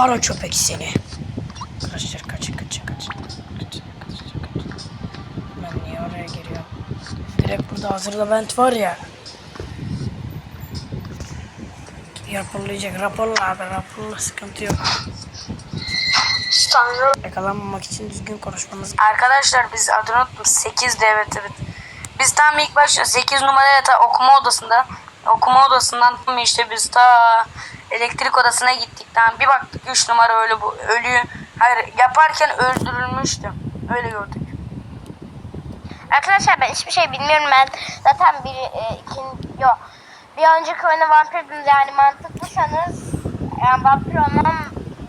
kara köpek seni Arkadaşlar kaçın kaçın kaçın Kaçın kaçın kaçın Ben niye oraya giriyorum Direkt burada hazırda vent var ya Raporlayacak raporla abi raporla sıkıntı yok Tanrım. Yakalanmamak için düzgün konuşmanız Arkadaşlar biz adını unuttum. 8 de evet. Biz tam ilk başta 8 numaraya ta okuma odasında okuma odasından işte biz ta elektrik odasına gittik. Tamam bir baktık 3 numara öyle bu ölüyü hayır yaparken öldürülmüştü. Öyle gördük. Arkadaşlar ben hiçbir şey bilmiyorum ben zaten bir e, ikin yok bir önceki oyunu vampirdim yani mantıklısanız yani vampir olmam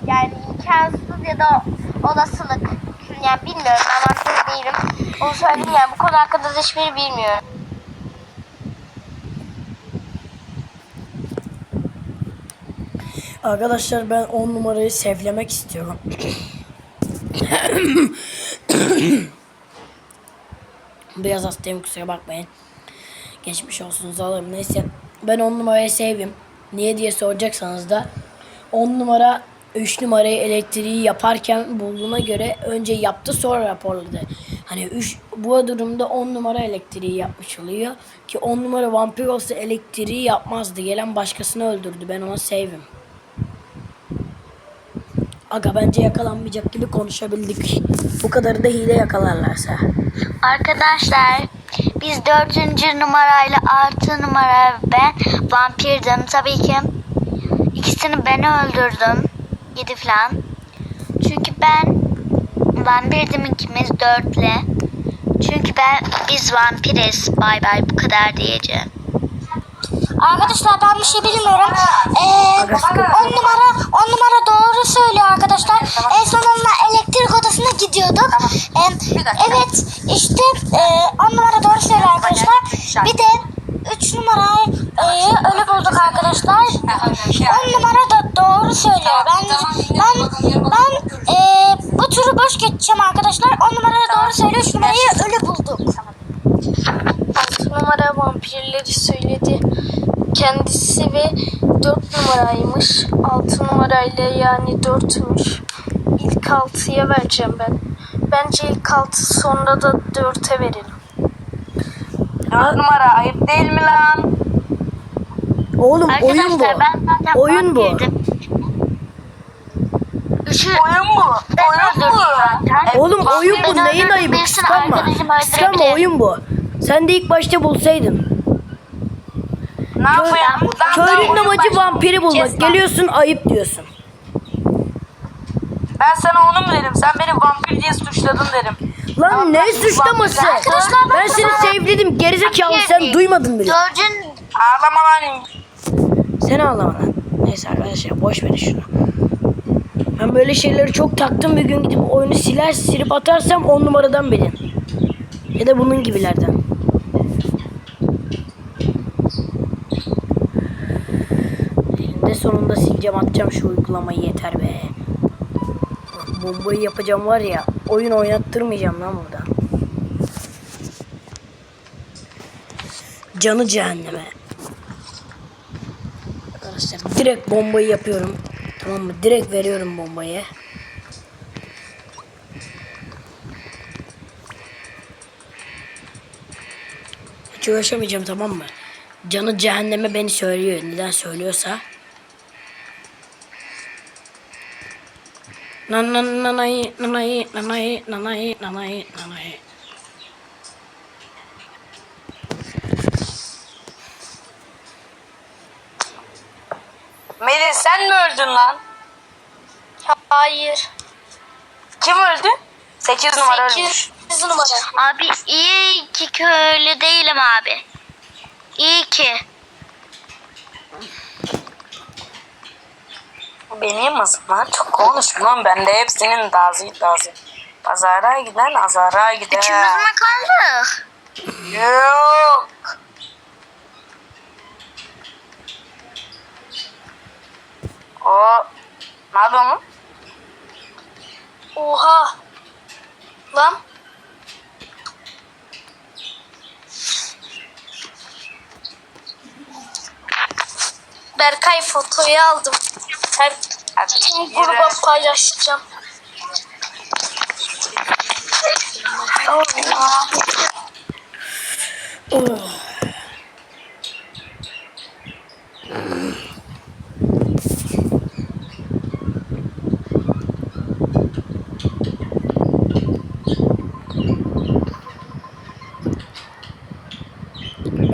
yani imkansız ya da olasılık yani bilmiyorum ben vampir değilim onu söyleyeyim yani bu konu hakkında da hiçbiri bilmiyorum. Arkadaşlar ben 10 numarayı sevlemek istiyorum. Biraz hastayım kusura bakmayın. Geçmiş olsun alırım. Neyse ben 10 numarayı sevdim. Niye diye soracaksanız da 10 numara 3 numarayı elektriği yaparken bulduğuna göre önce yaptı sonra raporladı. Hani 3 bu durumda 10 numara elektriği yapmış oluyor. Ki 10 numara vampir olsa elektriği yapmazdı. Gelen başkasını öldürdü. Ben ona sevim. Aga bence yakalanmayacak gibi konuşabildik. Bu kadarı da hile yakalarlarsa. Arkadaşlar biz dördüncü numarayla artı numara ben vampirdim tabii ki. İkisini ben öldürdüm. Yedi falan. Çünkü ben vampirdim ikimiz dörtle. Çünkü ben biz vampiriz. Bay bay bu kadar diyeceğim. Arkadaşlar ben bir şey bilmiyorum. Ee, on numara on numara doğru söylüyor arkadaşlar. En son onunla elektrik odasına gidiyorduk. Ee, evet işte e, on numara doğru söylüyor arkadaşlar. Bir de üç numarayı e, ölü bulduk arkadaşlar. On numara da doğru söylüyor. Ben ben ben e, bu turu boş geçeceğim arkadaşlar. On numara doğru söylüyor. Üç numarayı ölü bulduk. 6 numara vampirleri söyledi. Kendisi ve 4 numaraymış. 6 numarayla yani 4'müş. İlk 6'ya vereceğim ben. Bence ilk 6 sonra da 4'e verelim. 4 numara ayıp değil mi lan? Oğlum oyun bu. Arkadaşlar ben zaten Oyun bu. Üçü Oyun bu. Oyun bu. zaten. Oğlum oyun bu. Neyin ayıbı? Kıskanma. Kıskanma oyun bu. Sen de ilk başta bulsaydın. Ne yapayım? Lan Köylünün amacı vampiri bulmak. Kes lan. Geliyorsun ayıp diyorsun. Ben sana onu mu derim? Sen beni vampir diye suçladın derim. Lan ne suçlaması? Arkadaşlar ben Ben seni sevledim. Gerizekalı sen duymadın bile. Dördün Ağlama lan. Sen ağlama lan. Neyse arkadaşlar boş verin şunu. Ben böyle şeyleri çok taktım bir gün gidip oyunu siler silip atarsam on numaradan bilin. Ya da bunun gibilerden. Eninde sonunda sileceğim atacağım şu uygulamayı yeter be. Bombayı yapacağım var ya oyun oynattırmayacağım lan burada. Canı cehenneme. Arkadaşlar direkt bombayı yapıyorum. Tamam mı? Direkt veriyorum bombayı. Hiç uğraşamayacağım tamam mı? Canı cehenneme beni söylüyor. Neden söylüyorsa. Nanay nanay nanay nanay nanay nanay nanay. Melih sen mi öldün lan? Hayır. Kim öldü? 8 numara ölmüş. 8 numara. abi iyi ki köylü değilim abi. İyi ki. Benim zaman çok konuşmam. Ben de hepsinin dazı dazı. Pazara giden azara gider. Üçümüz mü kaldık? Yok. O ne yapıyor mu? Oha. Lan. Berkay fotoyu aldım. Her tüm gruba paylaşacağım.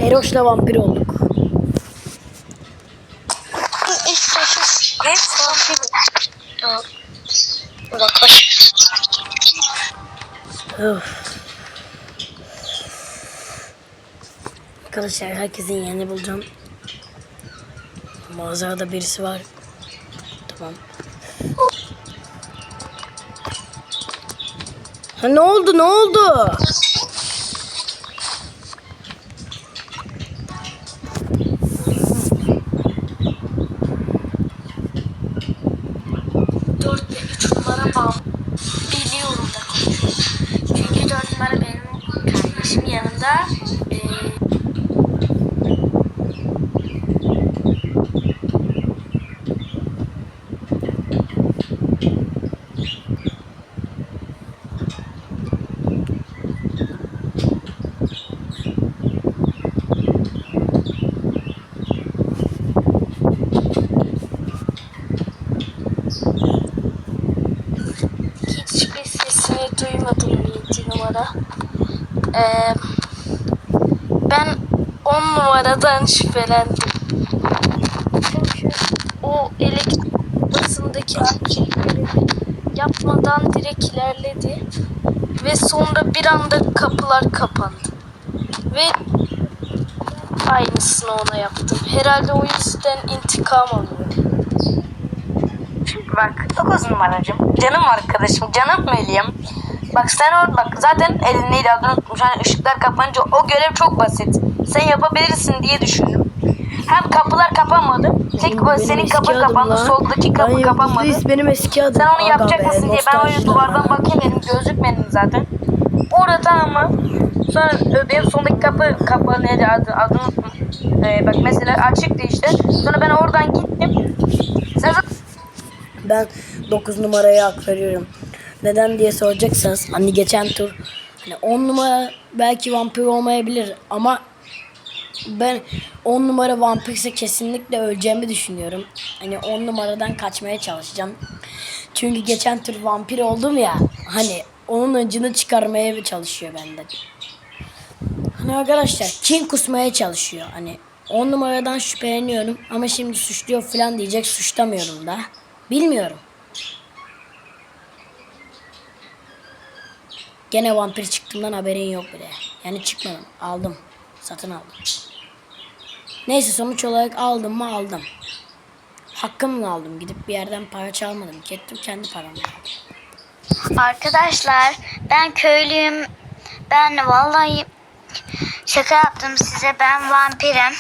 Eroş'la vampir olduk. Arkadaşlar herkesin yerini bulacağım. Mağazada birisi var. Tamam. Ha ne oldu ne oldu? 10 numaradan şüphelendim. Çünkü o elektrik basındaki aktivleri yapmadan direkt ilerledi. Ve sonra bir anda kapılar kapandı. Ve aynısını ona yaptım. Herhalde o yüzden intikam alıyorum. Bak 9 numaracım. Canım arkadaşım. Canım Melih'im. Bak sen or bak zaten elini adını unutmuş. Hani ışıklar kapanınca o görev çok basit. Sen yapabilirsin diye düşündüm. Hem kapılar kapanmadı. Tek Benim senin kapı kapandı. lan. Soldaki kapı Ay, kapanmadı. Reis benim eski adım. Sen onu Aga yapacak be, mısın diye ben öyle duvardan lan. bakayım dedim. Gözükmedin zaten. Orada mı? Sonra benim sondaki kapı kapalı neydi adı, adını. Ee, bak mesela açıktı işte. Sonra ben oradan gittim. Sen Ben 9 numaraya hak veriyorum. Neden diye soracaksanız hani geçen tur hani 10 numara belki vampir olmayabilir ama ben 10 numara vampirse kesinlikle öleceğimi düşünüyorum. Hani 10 numaradan kaçmaya çalışacağım. Çünkü geçen tur vampir oldum ya hani onun acını çıkarmaya çalışıyor benden. Hani arkadaşlar kin kusmaya çalışıyor. Hani 10 numaradan şüpheleniyorum ama şimdi suçluyor falan diyecek suçlamıyorum da. Bilmiyorum. Gene vampir çıktığımdan haberin yok bile. Yani çıkmadım. Aldım. Satın aldım. Neyse sonuç olarak aldım mı aldım. Hakkımla aldım. Gidip bir yerden para çalmadım. Gittim kendi paramla. Arkadaşlar ben köylüyüm. Ben vallahi şaka yaptım size. Ben vampirim.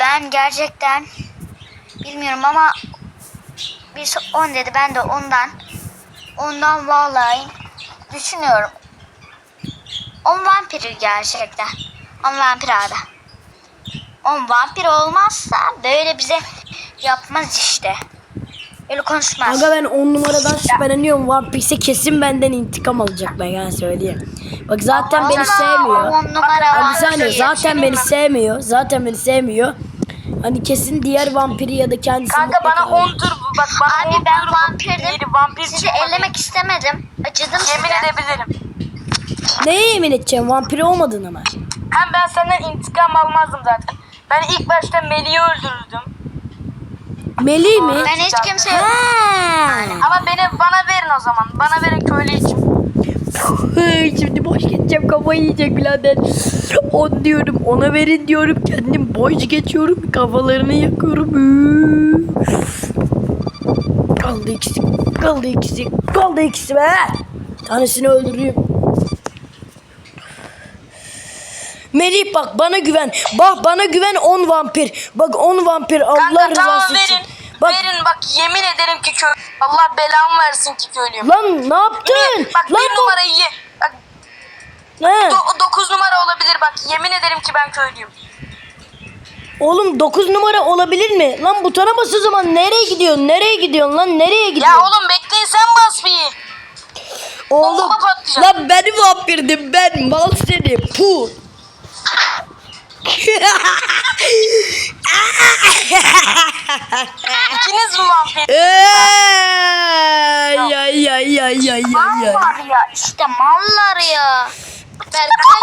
Ben gerçekten bilmiyorum ama birisi 10 dedi. Ben de ondan ondan vallahi düşünüyorum. On vampiri gerçekten. On vampir abi. On vampir olmazsa böyle bize yapmaz işte. Öyle konuşmaz. Aga ben 10 numaradan şüpheleniyorum. Vampirse kesin benden intikam alacak ben yani söyleyeyim. Bak zaten beni Vallahi sevmiyor. On numara Abi saniye vampir. zaten beni sevmiyor. Zaten beni sevmiyor. Hani kesin diğer vampiri ya da kendisi kanka bana mutlaka- 10 tur bak bana Abi 10 ben vampirdim. Vampir Sizi ellemek istemedim. Acıdım Yemin size. edebilirim. Neye yemin edeceğim? Vampir olmadığını mı? Hem ben senden intikam almazdım zaten. Ben ilk başta Melih'i öldürürdüm. Melih mi? Ben hiç kimse Ha. Ama beni bana verin o zaman. Bana verin köylü için. Şimdi boş geçeceğim kafayı yiyecek birader. On diyorum ona verin diyorum kendim boş geçiyorum kafalarını yakıyorum. Kaldı ikisi kaldı ikisi kaldı ikisi be. tanesini öldüreyim. Melih bak bana güven. Bak bana güven 10 vampir. Bak 10 vampir Allah Kanka tamam rızası için. verin. Bak Verin bak yemin ederim ki köy. Allah belamı versin ki köylüyüm. lan ne yaptın? Yemin- Bak lan bir numarayı ye. Bak He. 9 numara olabilir bak yemin ederim ki ben köylüyüm. Oğlum 9 numara olabilir mi? Lan butona bas o zaman nereye gidiyorsun? Nereye gidiyorsun lan? Nereye gidiyorsun? Ya oğlum bekleyin sen bas bir. Oğlum lan ben vampirdim ben mal seni pu. İkiniz mi vampir? Ey, ya ya ya ya ya ya. Var ya işte mallar ya. Berkay.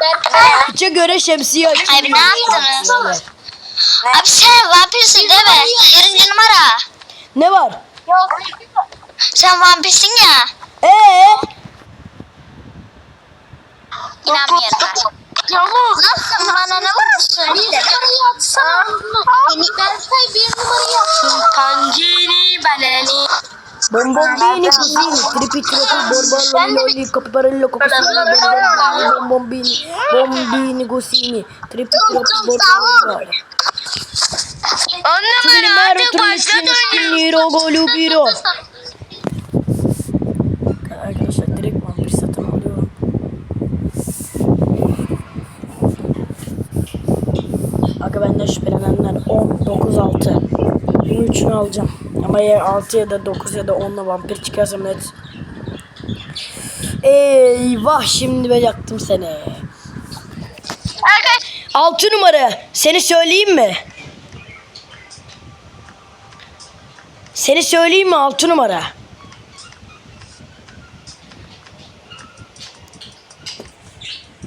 Berkay. Maça göre şemsiye açın. Abi ne yaptınız? Ne? Abi sen vampirsin değil mi? Birinci numara. Ne var? Yok. Sen vampirsin ya. Ee? İnanmıyorum. Yavuz. Nasıl bana ne vuruyorsun? Bir numarayı atsana. Berkay bir numarayı atsana. Kancini baleni. Bombombini cosini, tripi tropi, borballo, lolli, capibarello, cocosini, bombombini, bombini cosini, tripi tropi, borballo. Filimero, trullicini, spiniro, golu, biro. Arkadaşlar direkt vampir satın alıyorum. Aga benden şüphelenenler 10, 9, 6. Bunun üçünü alacağım. Ama ya 6 ya da 9 ya da 10'la vampir çıkarsam net. Eyvah şimdi ben yaktım seni. 6 numara. Seni söyleyeyim mi? Seni söyleyeyim mi 6 numara?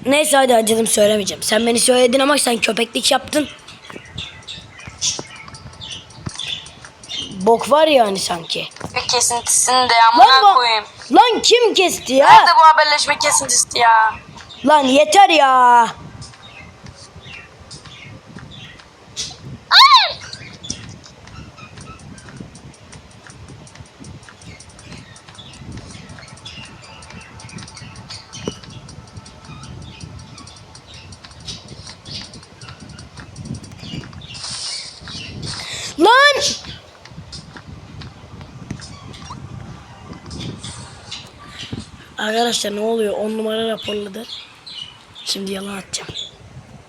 Neyse hadi acıdım söylemeyeceğim. Sen beni söyledin ama sen köpeklik yaptın. Bok var yani sanki. Bir kesintisini de amına koyayım. lan kim kesti ya? Nerede bu haberleşme kesintisi ya? Lan yeter ya. Lan! Arkadaşlar ne oluyor? 10 numara raporladı. Şimdi yalan atacağım.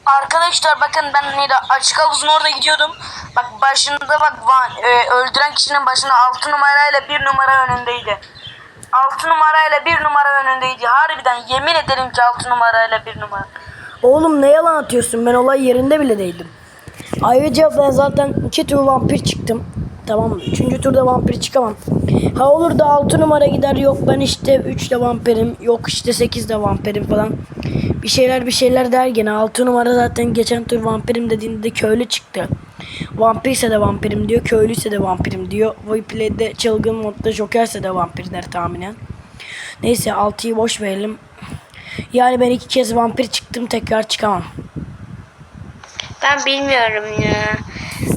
Arkadaşlar bakın ben neydi açık havuzun orada gidiyordum. Bak başında bak van, e, öldüren kişinin başında 6 numarayla 1 numara önündeydi. 6 numarayla 1 numara önündeydi. Harbiden yemin ederim ki 6 numarayla 1 numara. Oğlum ne yalan atıyorsun? Ben olay yerinde bile değildim. Ayrıca ben zaten iki tur vampir çıktım. Tamam mı? Üçüncü turda vampir çıkamam. Ha olur da 6 numara gider yok ben işte 3 de vampirim yok işte 8 de vampirim falan. Bir şeyler bir şeyler der gene 6 numara zaten geçen tur vampirim dediğinde de köylü çıktı. Vampirse de vampirim diyor köylüyse de vampirim diyor. Voiplay'de çılgın modda jokerse de vampir der tahminen. Neyse 6'yı boş verelim. Yani ben iki kez vampir çıktım tekrar çıkamam. Ben bilmiyorum ya.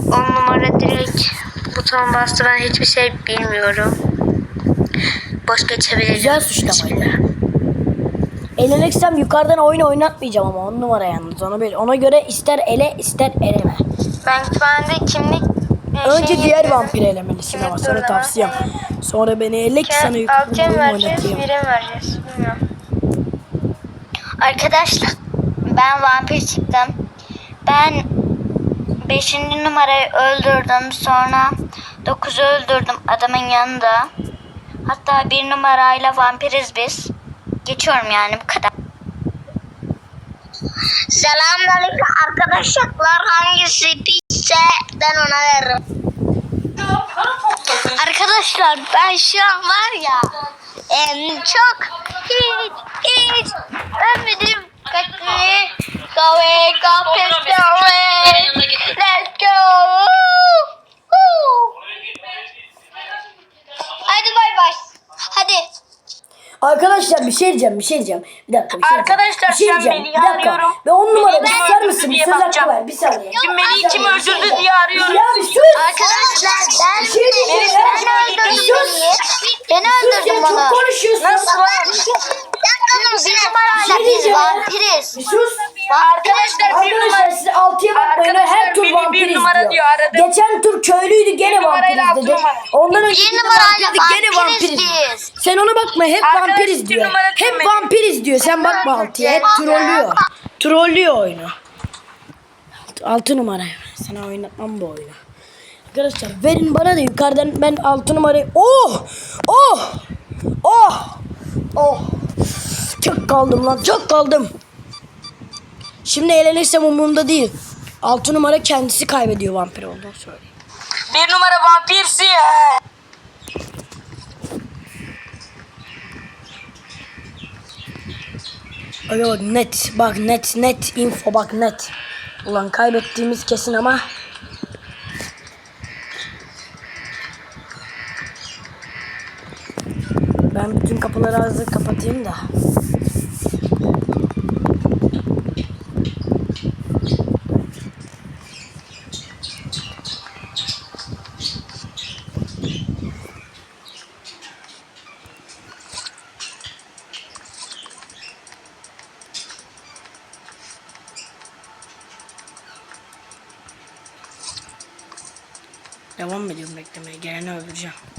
10 numara direkt buton bastı ben hiçbir şey bilmiyorum. Boş geçebilirim. Güzel suçlamaydı. Elenirsem yukarıdan oyun oynatmayacağım ama on numara yalnız ona böyle. Ona göre ister ele ister eleme. Ben kütüphanede kimlik e, Önce şey diğer yapıyorum. vampir elemelisin ama sana tavsiyem. Sonra beni ele ki sana yukarıdan oyun oynatayım. vereceğiz. Bilmiyorum. Arkadaşlar ben vampir çıktım. Ben 5. numarayı öldürdüm. Sonra 9'u öldürdüm adamın yanında. Hatta bir numarayla vampiriz biz. Geçiyorum yani bu kadar. Selamünaleyküm arkadaşlar. Hangisi pisse ben ona veririm. Arkadaşlar ben şu an var ya en çok hiç hiç ömrüm kaçı Go go Let's go Arkadaşlar bir şey diyeceğim, bir şey diyeceğim. Bir dakika, bir şey diyeceğim. Arkadaşlar, bir şey an diyeceğim. Melih'i Bir dakika. arıyorum. Ve on numara bir öldürdü mısın? Bir söz hakkı var, bir saniye. Kim Melih'i kim öldürdü diye arıyorum. Ya bir sus. Arkadaşlar ben, Bir şey diyeceğim. ben öldürdüm Melih'i. Ben Sus ya, öldürdüm çok onu. konuşuyorsun. Nasıl bir numarayla Bir şey diyeceğim ya. vampiriz. Bir sus. Arkadaşlar bir Arkadaşlar numara. siz altıya bakmayın. Arkadaşlar, Her tur beni bir vampiriz numara diyor. diyor, aradım. Geçen tur köylüydü gene numarayla vampiriz altı dedi. numara. Ondan önce Bir numarayla gene vampiriz vampiriz. biz. Sen ona bakma hep Arkadaş, vampiriz bir diyor. numara Hep demedi. vampiriz diyor. Sen bakma altıya. Hep trollüyor. Trollüyor oyunu. Altı numara. Sana oynatmam bu oyunu. Arkadaşlar verin bana da yukarıdan ben altı numarayı. Oh! Oh! Oh! Oh! Çok kaldım lan çok kaldım. Şimdi eğlenirsem umurumda değil. Altı numara kendisi kaybediyor vampir olduğunu söyleyeyim. Bir numara vampirsin. Bak net bak net net info bak net. Ulan kaybettiğimiz kesin ama. Ben bütün kapıları hazır kapatayım da. bien.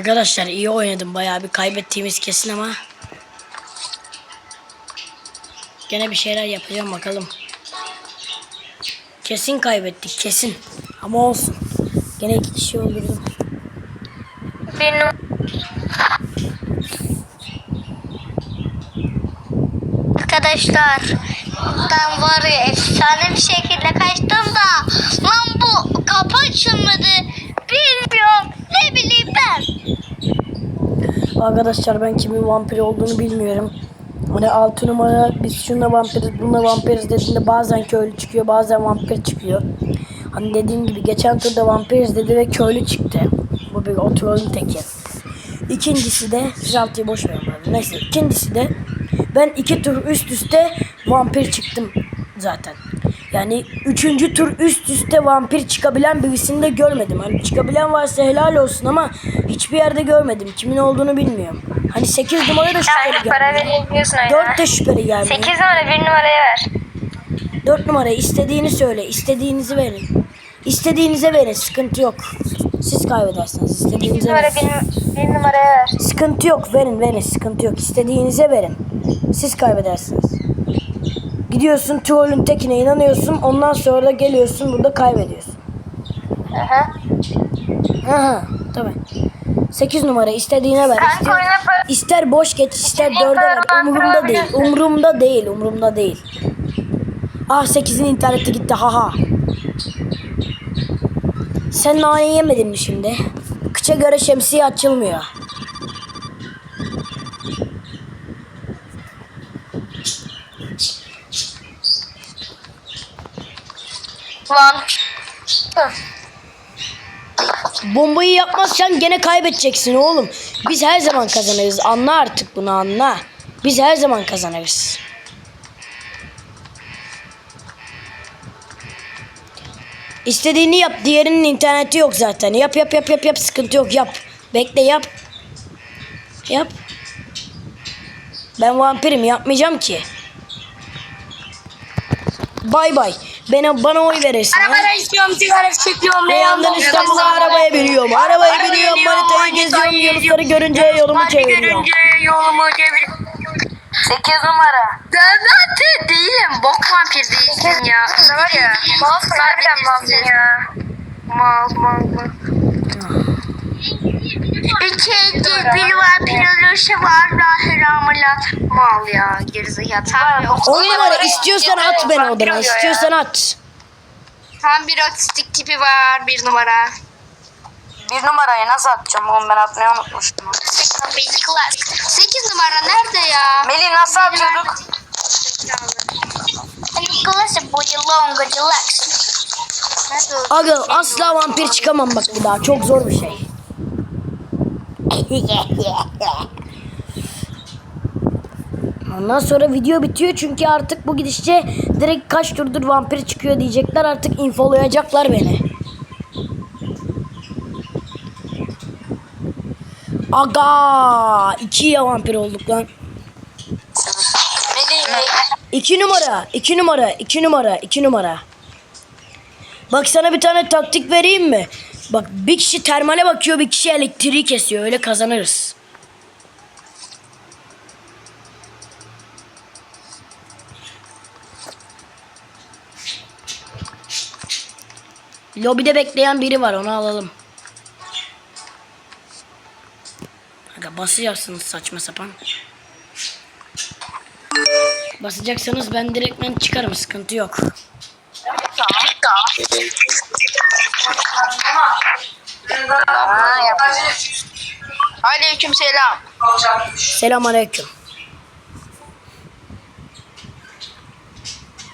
Arkadaşlar iyi oynadım. Bayağı bir kaybettiğimiz kesin ama. Gene bir şeyler yapacağım bakalım. Kesin kaybettik kesin. Ama olsun. Gene iki kişi öldürdüm. Arkadaşlar ben var ya efsane bir şekilde kaçtım da lan bu kapı açılmadı. Bilmiyorum ne bileyim. Arkadaşlar ben kimin vampir olduğunu bilmiyorum. Hani 6 numara biz şununla vampiriz bununla vampiriz dediğinde bazen köylü çıkıyor bazen vampir çıkıyor. Hani dediğim gibi geçen turda vampiriz dedi ve köylü çıktı. Bu bir o trollün teki. İkincisi de siz altıyı boş verin. Neyse ikincisi de ben iki tur üst üste vampir çıktım zaten. Yani üçüncü tur üst üste vampir çıkabilen birisini de görmedim. Hani çıkabilen varsa helal olsun ama hiçbir yerde görmedim. Kimin olduğunu bilmiyorum. Hani 8 numara da şüpheli Yani para gelmiyor. verebiliyorsun 4 oyuna. de şüpheli gelmiyor. 8 numara bir numaraya ver. 4 numara istediğini söyle. istediğinizi verin. İstediğinize verin. Sıkıntı yok. Siz kaybedersiniz. 8 İstediğinize numara verin. bir, bir numaraya ver. Sıkıntı yok. Verin verin. Sıkıntı yok. İstediğinize verin. Siz kaybedersiniz. Gidiyorsun trollün tekine inanıyorsun. Ondan sonra da geliyorsun burada kaybediyorsun. Aha. Aha tabii. 8 numara istediğine ver. İster, ister boş geç ister İstediğin 4'e ver. Umurumda değil. Umurumda değil. Umurumda değil. Ah 8'in interneti gitti haha. Sen nane yemedin mi şimdi? Kıça göre şemsiye açılmıyor. Lan. Bombayı yapmazsan gene kaybedeceksin oğlum. Biz her zaman kazanırız. Anla artık bunu anla. Biz her zaman kazanırız. İstediğini yap. Diğerinin interneti yok zaten. Yap yap yap yap yap. Sıkıntı yok yap. Bekle yap. Yap. Ben vampirim yapmayacağım ki. Bay bay. Bana, bana oy verirsin. ha? Arabaya istiyorum, sigara çekiyorum. Ne yandan İstanbul'a arabaya biniyorum. Arabaya biniyorum, manitayı geziyorum. Yunusları görünce yolumu çeviriyorum. görünce yolumu çeviriyorum. 8 numara. Ben zaten değilim. Bok vampir değilsin ya. Ne var ya? Mal harbiden malsın ya. Mal mal mal. İçeride bir var, piloloji var, lahir mal ya gerizekalı. Tam bir On otistik numara istiyorsan at beni odana. Bakıyor at. Tam bir otistik tipi var bir numara. Bir numarayı nasıl atacağım oğlum ben atmayı unutmuştum. Beylikler. Sekiz numara nerede ya? Melih nasıl atıyorduk? Nikolası boyu longa deluxe. Nerede? Aga asla vampir çıkamam bak bu daha. Çok zor bir şey. Ondan sonra video bitiyor çünkü artık bu gidişçe direkt kaç turdur vampir çıkıyor diyecekler artık infolayacaklar beni. Aga iki vampir olduk lan. İki numara, iki numara, iki numara, iki numara. Bak sana bir tane taktik vereyim mi? Bak bir kişi termale bakıyor, bir kişi elektriği kesiyor. Öyle kazanırız. Lobide bekleyen biri var, onu alalım. Aga basacaksınız saçma sapan. Basacaksanız ben direktmen çıkarım, sıkıntı yok. Aleyküm selam. Selam aleyküm.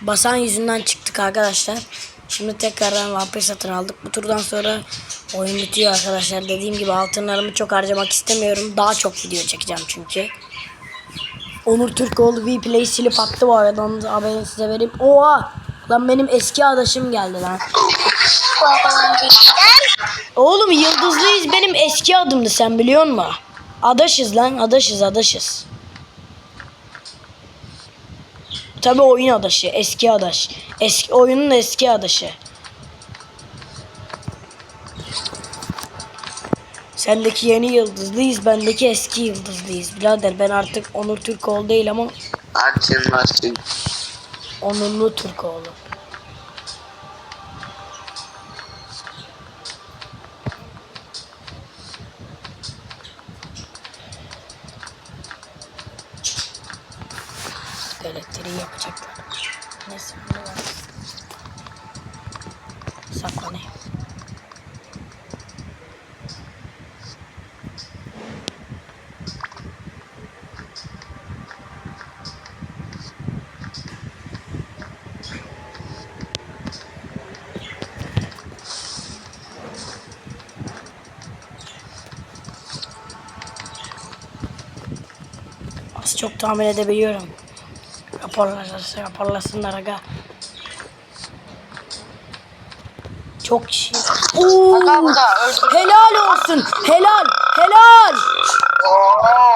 Basan yüzünden çıktık arkadaşlar. Şimdi tekrardan vampir satın aldık. Bu turdan sonra oyun bitiyor arkadaşlar. Dediğim gibi altınlarımı çok harcamak istemiyorum. Daha çok video çekeceğim çünkü. Onur Türkoğlu Vplay'i silip attı bu arada. Onu haberini size vereyim. Oha! Lan benim eski adaşım geldi lan. Oğlum Yıldızlıyız benim eski adımdı sen biliyor musun? Adaşız lan adaşız adaşız. Tabi oyun adaşı eski adaş. Eski oyunun eski adaşı. Sendeki yeni yıldızlıyız bendeki eski yıldızlıyız. Birader ben artık Onur Türkoğlu değil ama açın. Onurlu Türkoğlu. Elektriği yapacaklar. Neyse bunu ver. Saklanayım. Çok tahmin edebiliyorum. Raporlarsa raporlasınlar aga. Çok kişi. Oo, helal olsun. Helal. Helal. Oy oy oy oy oy.